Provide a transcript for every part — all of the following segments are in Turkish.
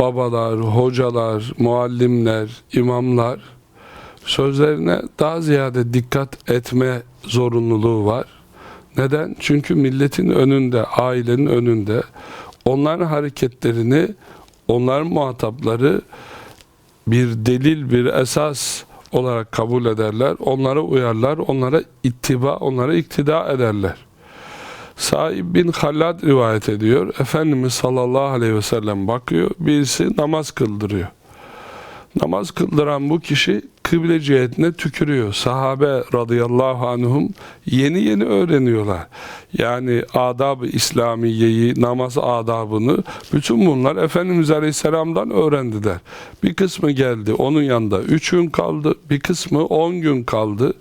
babalar, hocalar, muallimler, imamlar sözlerine daha ziyade dikkat etme zorunluluğu var. Neden? Çünkü milletin önünde, ailenin önünde onların hareketlerini, onların muhatapları bir delil, bir esas olarak kabul ederler. Onlara uyarlar, onlara ittiba, onlara iktida ederler. Saib bin Hallad rivayet ediyor. Efendimiz sallallahu aleyhi ve sellem bakıyor. Birisi namaz kıldırıyor. Namaz kıldıran bu kişi kıble cihetine tükürüyor. Sahabe radıyallahu anhum yeni yeni öğreniyorlar. Yani adab-ı İslamiyeyi, namaz adabını bütün bunlar Efendimiz Aleyhisselam'dan öğrendiler. Bir kısmı geldi onun yanında üç gün kaldı. Bir kısmı on gün kaldı.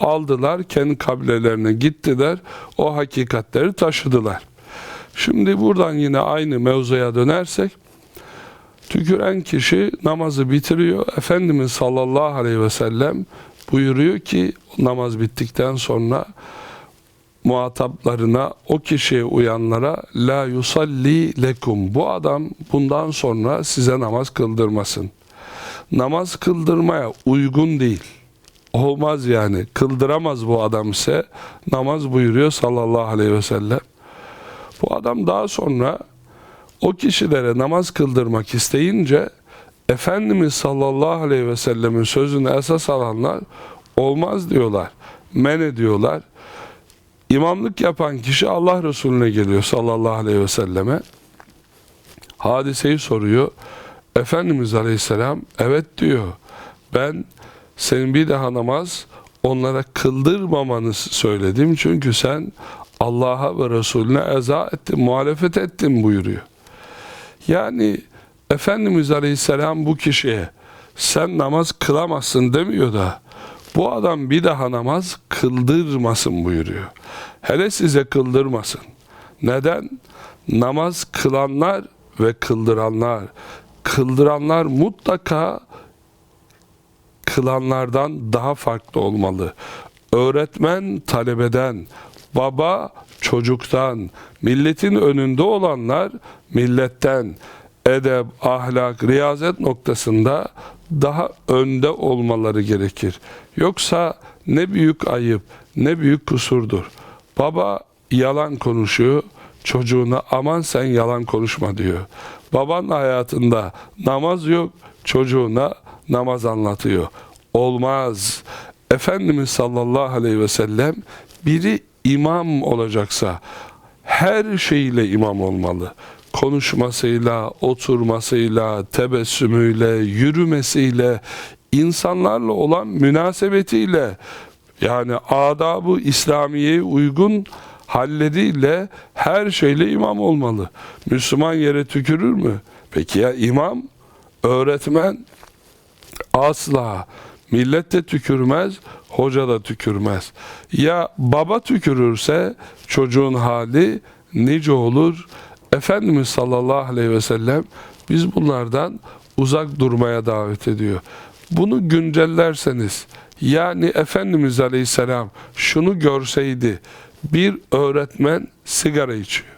Aldılar kendi kabilelerine gittiler. O hakikatleri taşıdılar. Şimdi buradan yine aynı mevzuya dönersek Tüküren kişi namazı bitiriyor. Efendimiz sallallahu aleyhi ve sellem buyuruyor ki namaz bittikten sonra muhataplarına o kişiye uyanlara la yusalli lekum bu adam bundan sonra size namaz kıldırmasın. Namaz kıldırmaya uygun değil. Olmaz yani. Kıldıramaz bu adam ise namaz buyuruyor sallallahu aleyhi ve sellem. Bu adam daha sonra o kişilere namaz kıldırmak isteyince Efendimiz sallallahu aleyhi ve sellemin sözünü esas alanlar olmaz diyorlar. Men ediyorlar. İmamlık yapan kişi Allah Resulüne geliyor sallallahu aleyhi ve selleme. Hadiseyi soruyor. Efendimiz aleyhisselam evet diyor. Ben senin bir daha namaz onlara kıldırmamanı söyledim. Çünkü sen Allah'a ve Resulüne eza ettin, muhalefet ettin buyuruyor. Yani Efendimiz Aleyhisselam bu kişiye sen namaz kılamazsın demiyor da bu adam bir daha namaz kıldırmasın buyuruyor. Hele size kıldırmasın. Neden? Namaz kılanlar ve kıldıranlar, kıldıranlar mutlaka kılanlardan daha farklı olmalı. Öğretmen talebeden, baba çocuktan, milletin önünde olanlar milletten edep, ahlak, riyazet noktasında daha önde olmaları gerekir. Yoksa ne büyük ayıp, ne büyük kusurdur. Baba yalan konuşuyor, çocuğuna aman sen yalan konuşma diyor. Baban hayatında namaz yok, çocuğuna namaz anlatıyor. Olmaz. Efendimiz sallallahu aleyhi ve sellem biri imam olacaksa her şeyle imam olmalı. Konuşmasıyla, oturmasıyla, tebessümüyle, yürümesiyle, insanlarla olan münasebetiyle yani adabı İslamiye'ye uygun halleriyle her şeyle imam olmalı. Müslüman yere tükürür mü? Peki ya imam, öğretmen asla millet de tükürmez, hoca da tükürmez. Ya baba tükürürse çocuğun hali nice olur? Efendimiz sallallahu aleyhi ve sellem biz bunlardan uzak durmaya davet ediyor. Bunu güncellerseniz yani Efendimiz aleyhisselam şunu görseydi bir öğretmen sigara içiyor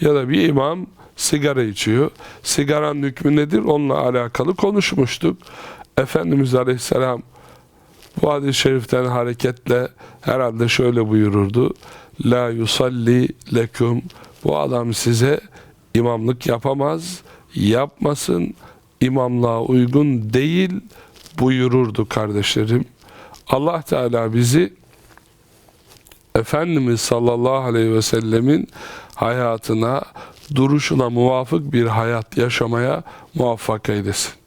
ya da bir imam sigara içiyor. Sigaranın hükmü nedir? Onunla alakalı konuşmuştuk. Efendimiz Aleyhisselam bu hadis-i şeriften hareketle herhalde şöyle buyururdu. La yusalli lekum bu adam size imamlık yapamaz, yapmasın, imamlığa uygun değil buyururdu kardeşlerim. Allah Teala bizi Efendimiz sallallahu aleyhi ve sellemin hayatına, duruşuna muvafık bir hayat yaşamaya muvaffak eylesin.